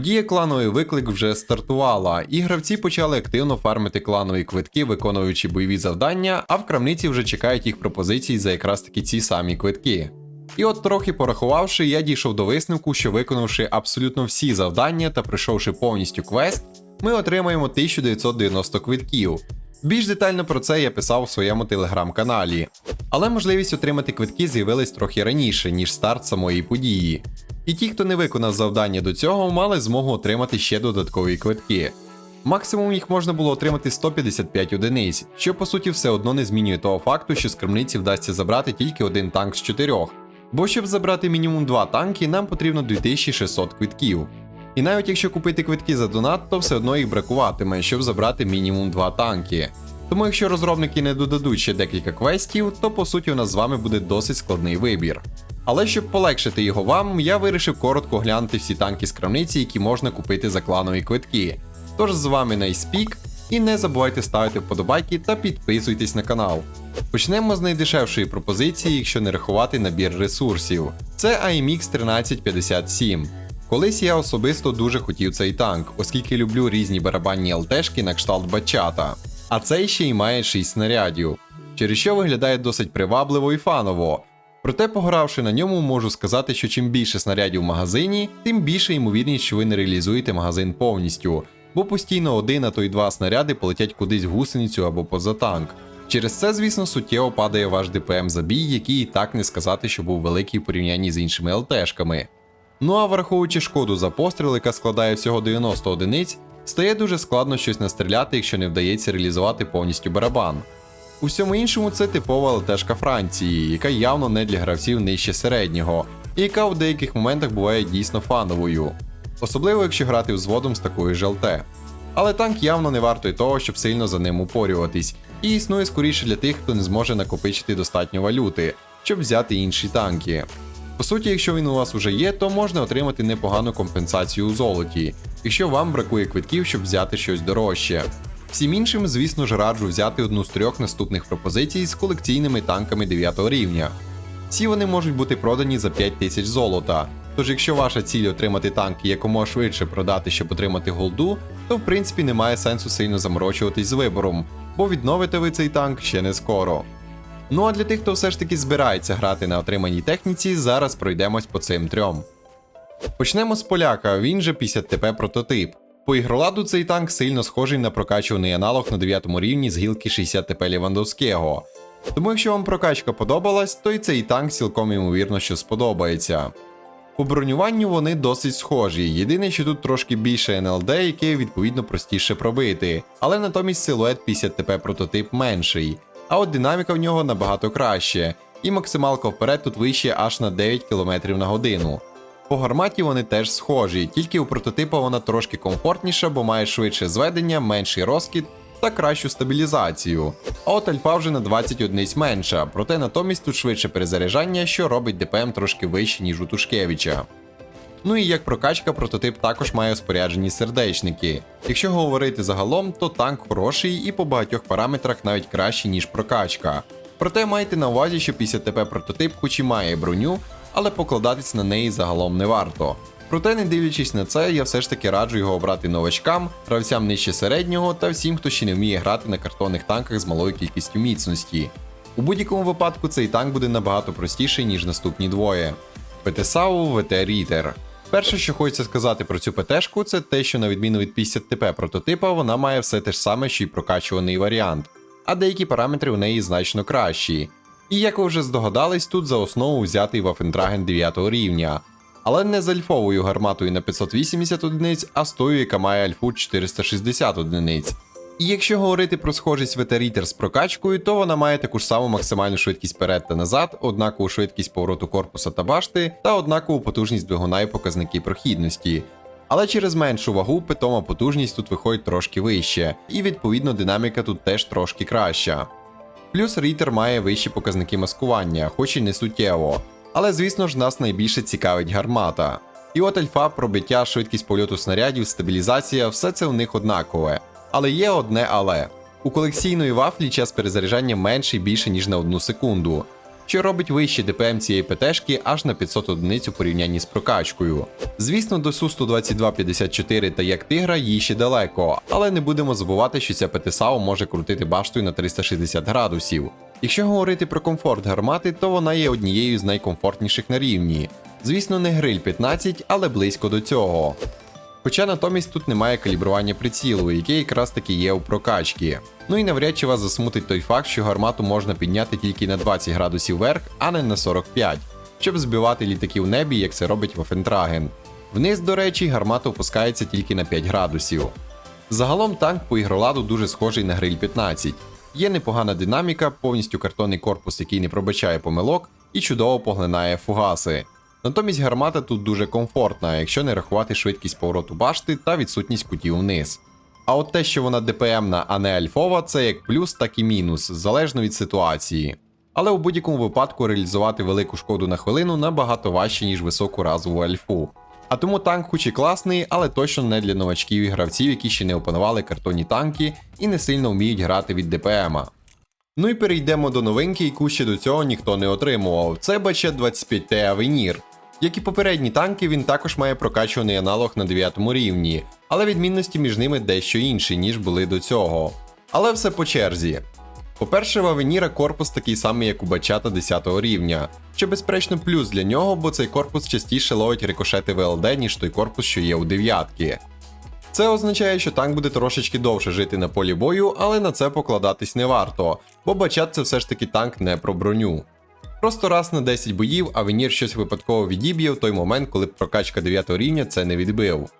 Подія клановий виклик вже стартувала, і гравці почали активно фармити кланові квитки, виконуючи бойові завдання, а в крамниці вже чекають їх пропозиції за якраз таки ці самі квитки. І от трохи порахувавши, я дійшов до висновку, що виконавши абсолютно всі завдання та пройшовши повністю квест, ми отримаємо 1990 квитків. Більш детально про це я писав у своєму телеграм-каналі. Але можливість отримати квитки з'явилась трохи раніше, ніж старт самої події. І ті, хто не виконав завдання до цього, мали змогу отримати ще додаткові квитки. Максимум їх можна було отримати 155 одиниць, що по суті все одно не змінює того факту, що з крамниці вдасться забрати тільки один танк з чотирьох. Бо щоб забрати мінімум 2 танки, нам потрібно 2600 квитків. І навіть якщо купити квитки за донат, то все одно їх бракуватиме, щоб забрати мінімум 2 танки. Тому якщо розробники не додадуть ще декілька квестів, то по суті у нас з вами буде досить складний вибір. Але щоб полегшити його вам, я вирішив коротко глянути всі танки з крамниці, які можна купити за кланові квитки. Тож з вами Найспік, і не забувайте ставити вподобайки та підписуйтесь на канал. Почнемо з найдешевшої пропозиції, якщо не рахувати набір ресурсів. Це AMX 1357. Колись я особисто дуже хотів цей танк, оскільки люблю різні барабанні ЛТшки на кшталт бачата. А цей ще й має 6 снарядів, через що виглядає досить привабливо і фаново. Проте, погравши на ньому, можу сказати, що чим більше снарядів в магазині, тим більше ймовірність, що ви не реалізуєте магазин повністю, бо постійно один, а то й два снаряди полетять кудись в гусеницю або поза танк. Через це, звісно, суттєво падає ваш ДПМ за бій, який і так не сказати, що був великий в порівнянні з іншими ЛТшками. Ну а враховуючи шкоду за постріл, яка складає всього 90 одиниць, стає дуже складно щось настріляти, якщо не вдається реалізувати повністю барабан. У всьому іншому це типова ЛТшка Франції, яка явно не для гравців нижче середнього, і яка в деяких моментах буває дійсно фановою, особливо якщо грати взводом з такою ж. Але танк явно не вартий того, щоб сильно за ним упорюватись, і існує скоріше для тих, хто не зможе накопичити достатньо валюти, щоб взяти інші танки. По суті, якщо він у вас уже є, то можна отримати непогану компенсацію у золоті, якщо вам бракує квитків, щоб взяти щось дорожче. Всім іншим, звісно ж, раджу взяти одну з трьох наступних пропозицій з колекційними танками 9 рівня. Всі вони можуть бути продані за 5 тисяч золота. Тож, якщо ваша ціль отримати танк і якомога швидше продати, щоб отримати голду, то в принципі немає сенсу сильно заморочуватись з вибором, бо відновите ви цей танк ще не скоро. Ну а для тих, хто все ж таки збирається грати на отриманій техніці, зараз пройдемось по цим трьом. Почнемо з поляка, він же 50 ТП прототип. По ігроладу цей танк сильно схожий на прокачуваний аналог на 9 рівні з гілки 60 ТП Лівандовського. Тому якщо вам прокачка подобалась, то і цей танк цілком ймовірно, що сподобається. По бронюванню вони досить схожі. Єдине, що тут трошки більше НЛД, яке відповідно простіше пробити, але натомість силует 50 ТП прототип менший, а от динаміка в нього набагато краще, і максималка вперед тут вище аж на 9 км на годину. По гарматі вони теж схожі, тільки у прототипа вона трошки комфортніша, бо має швидше зведення, менший розкид та кращу стабілізацію. А от альфа вже на 20 одиниць менша, проте натомість тут швидше перезаряджання, що робить ДПМ трошки вище, ніж у Тушкевича. Ну і як прокачка, прототип також має споряджені сердечники. Якщо говорити загалом, то танк хороший і по багатьох параметрах навіть кращий, ніж прокачка. Проте майте на увазі, що 50 ТП прототип хоч і має броню, але покладатись на неї загалом не варто. Проте, не дивлячись на це, я все ж таки раджу його обрати новачкам, гравцям нижче середнього та всім, хто ще не вміє грати на картонних танках з малою кількістю міцності. У будь-якому випадку цей танк буде набагато простіший, ніж наступні двоє. ПТСАУ ВТ Рітер. Перше, що хочеться сказати про цю ПТшку, це те, що на відміну від 50 ТП прототипа, вона має все те ж саме, що й прокачуваний варіант, а деякі параметри у неї значно кращі. І як ви вже здогадались, тут за основу взятий Waffentragen 9 рівня, але не з альфовою гарматою на 580 одиниць, а з тою, яка має альфу 460 одиниць. І якщо говорити про схожість ветерітер з прокачкою, то вона має таку ж саму максимальну швидкість перед та назад, однакову швидкість повороту корпуса та башти, та однакову потужність двигуна і показники прохідності. Але через меншу вагу питома потужність тут виходить трошки вище, і відповідно динаміка тут теж трошки краща. Плюс Рітер має вищі показники маскування, хоч і не суттєво. Але звісно ж нас найбільше цікавить гармата. І от альфа, пробиття, швидкість польоту снарядів, стабілізація, все це у них однакове. Але є одне але. У колекційної вафлі час перезаряджання менший більше, ніж на одну секунду. Що робить вищий ДПМ цієї ПТшки аж на 500 одиниць у порівнянні з прокачкою. Звісно, до Су-122-54 та як тигра їй ще далеко, але не будемо забувати, що ця ПТ-САУ може крутити баштою на 360 градусів. Якщо говорити про комфорт гармати, то вона є однією з найкомфортніших на рівні. Звісно, не гриль 15, але близько до цього. Хоча натомість тут немає калібрування прицілу, яке якраз таки є у прокачці. Ну і навряд чи вас засмутить той факт, що гармату можна підняти тільки на 20 градусів вверх, а не на 45, щоб збивати літаки в небі, як це робить Waffentragen. Вниз, до речі, гармата опускається тільки на 5 градусів. Загалом танк по ігроладу дуже схожий на гриль 15. Є непогана динаміка, повністю картонний корпус, який не пробачає помилок, і чудово поглинає фугаси. Натомість гармата тут дуже комфортна, якщо не рахувати швидкість повороту башти та відсутність кутів вниз. А от те, що вона ДПМна, а не альфова, це як плюс, так і мінус, залежно від ситуації. Але у будь-якому випадку реалізувати велику шкоду на хвилину набагато важче, ніж високу разову альфу. А тому танк хоч і класний, але точно не для новачків і гравців, які ще не опанували картонні танки і не сильно вміють грати від ДПМа. Ну і перейдемо до новинки, яку ще до цього ніхто не отримував. Це бачет 25T Avenir. Як і попередні танки, він також має прокачуваний аналог на 9 рівні, але відмінності між ними дещо інші, ніж були до цього. Але все по черзі. По-перше, в Авеніра корпус такий самий, як у Бачата 10 рівня, що безперечно плюс для нього, бо цей корпус частіше ловить рикошети ВЛД, ніж той корпус, що є у дев'ятки. Це означає, що танк буде трошечки довше жити на полі бою, але на це покладатись не варто, бо бачат це все ж таки танк не про броню. Просто раз на 10 боїв Авенір щось випадково відіб'є в той момент, коли прокачка 9 рівня це не відбив.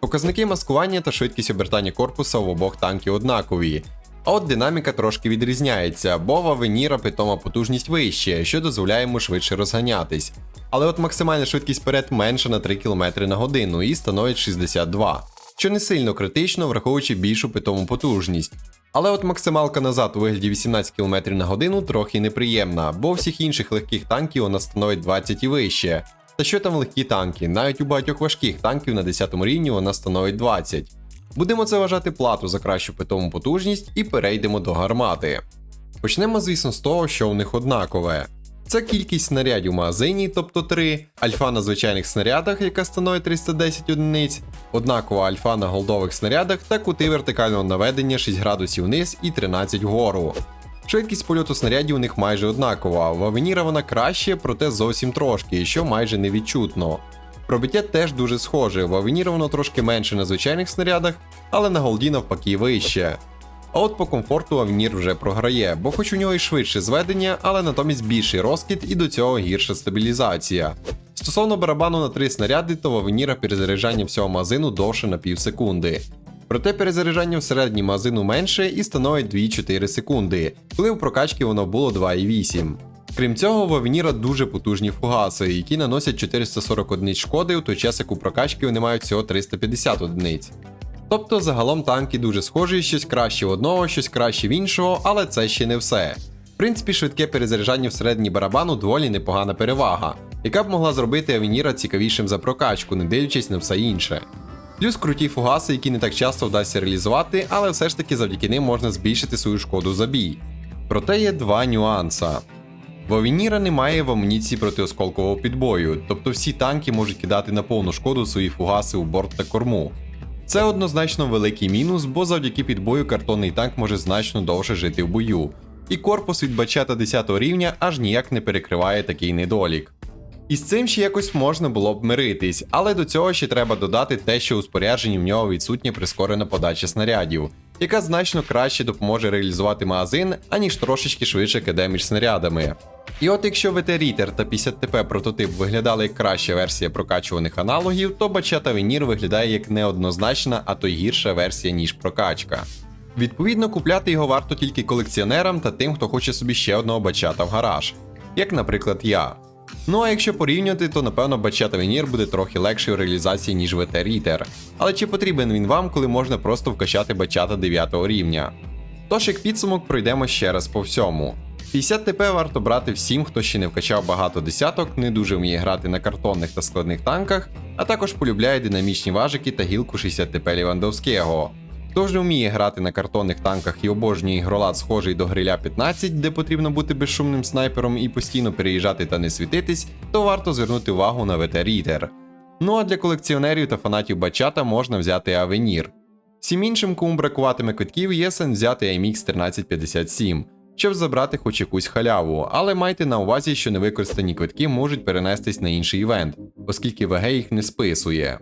Показники маскування та швидкість обертання корпуса в обох танків однакові. А от динаміка трошки відрізняється, бо в Авеніра питома потужність вище, що дозволяє йому швидше розганятись. Але от максимальна швидкість вперед менша на 3 км на годину і становить 62, що не сильно критично, враховуючи більшу питому потужність. Але от максималка назад у вигляді 18 км на годину трохи неприємна, бо всіх інших легких танків вона становить 20 і вище. Та що там легкі танки? Навіть у багатьох важких танків на 10 рівні вона становить 20. Будемо це вважати плату за кращу питому потужність і перейдемо до гармати. Почнемо, звісно, з того, що у них однакове. Це кількість снарядів в магазині, тобто 3, альфа на звичайних снарядах, яка становить 310 одиниць, однакова альфа на голдових снарядах та кути вертикального наведення 6 градусів вниз і 13 вгору. Швидкість польоту снарядів у них майже однакова, в Авеніра вона краще, проте зовсім трошки, що майже невідчутно. Пробиття теж дуже схоже, в Авеніра воно трошки менше на звичайних снарядах, але на голді навпаки вище. А от по комфорту Авнір вже програє, бо хоч у нього і швидше зведення, але натомість більший розкид і до цього гірша стабілізація. Стосовно барабану на 3 снаряди, то в Авеніра перезаряджання всього магазину довше на пів секунди. Проте перезаряджання всередині магазину менше і становить 2-4 секунди, коли у прокачки воно було 2,8. Крім цього, в Авеніра дуже потужні фугаси, які наносять 440 одиниць шкоди, у той час як у прокачки вони мають всього 350 одиниць. Тобто загалом танки дуже схожі, щось краще в одного, щось краще в іншого, але це ще не все. В принципі, швидке перезаряджання всередині барабану доволі непогана перевага, яка б могла зробити Авеніра цікавішим за прокачку, не дивлячись на все інше. Плюс круті фугаси, які не так часто вдасться реалізувати, але все ж таки завдяки ним можна збільшити свою шкоду за бій. Проте є два нюанса. В Авеніра немає в амуніції протиосколкового підбою, тобто всі танки можуть кидати на повну шкоду свої фугаси у борт та корму. Це однозначно великий мінус, бо завдяки підбою картонний танк може значно довше жити в бою, і корпус від бачата 10 рівня аж ніяк не перекриває такий недолік. І з цим ще якось можна було б миритись, але до цього ще треба додати те, що у спорядженні в нього відсутня прискорена подача снарядів, яка значно краще допоможе реалізувати магазин, аніж трошечки швидше киде між снарядами. І от якщо ВТ Рітер та 50ТП прототип виглядали як краща версія прокачуваних аналогів, то Бачата Венір виглядає як неоднозначна, а то й гірша версія, ніж прокачка. Відповідно, купляти його варто тільки колекціонерам та тим, хто хоче собі ще одного бачата в гараж, як, наприклад, я. Ну а якщо порівняти, то напевно Бачата Венір буде трохи легший у реалізації, ніж ВТ Рітер. Але чи потрібен він вам, коли можна просто вкачати бачата 9 рівня? Тож, як підсумок, пройдемо ще раз по всьому. 50 ТП варто брати всім, хто ще не вкачав багато десяток, не дуже вміє грати на картонних та складних танках, а також полюбляє динамічні важики та гілку 60 ТП Лівандовського. Хто не вміє грати на картонних танках і обожнює ігролад схожий до гриля 15, де потрібно бути безшумним снайпером і постійно переїжджати та не світитись, то варто звернути увагу на ВТ Рідер. Ну а для колекціонерів та фанатів бачата можна взяти Авенір. Всім іншим, кому бракуватиме квитків, є сенс взяти IMX 1357, щоб забрати хоч якусь халяву, але майте на увазі, що невикористані квитки можуть перенестись на інший івент, оскільки ВГ їх не списує.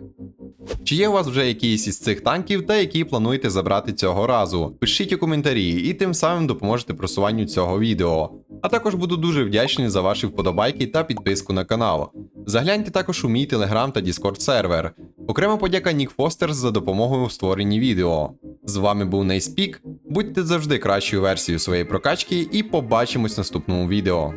Чи є у вас вже якісь із цих танків та які плануєте забрати цього разу? Пишіть у коментарі і тим самим допоможете просуванню цього відео. А також буду дуже вдячний за ваші вподобайки та підписку на канал. Загляньте також у мій телеграм та Discord сервер. Окрема подяка Нік Фостерс за допомогою у створенні відео. З вами був Нейспік. Будьте завжди кращою версією своєї прокачки і побачимось в наступному відео.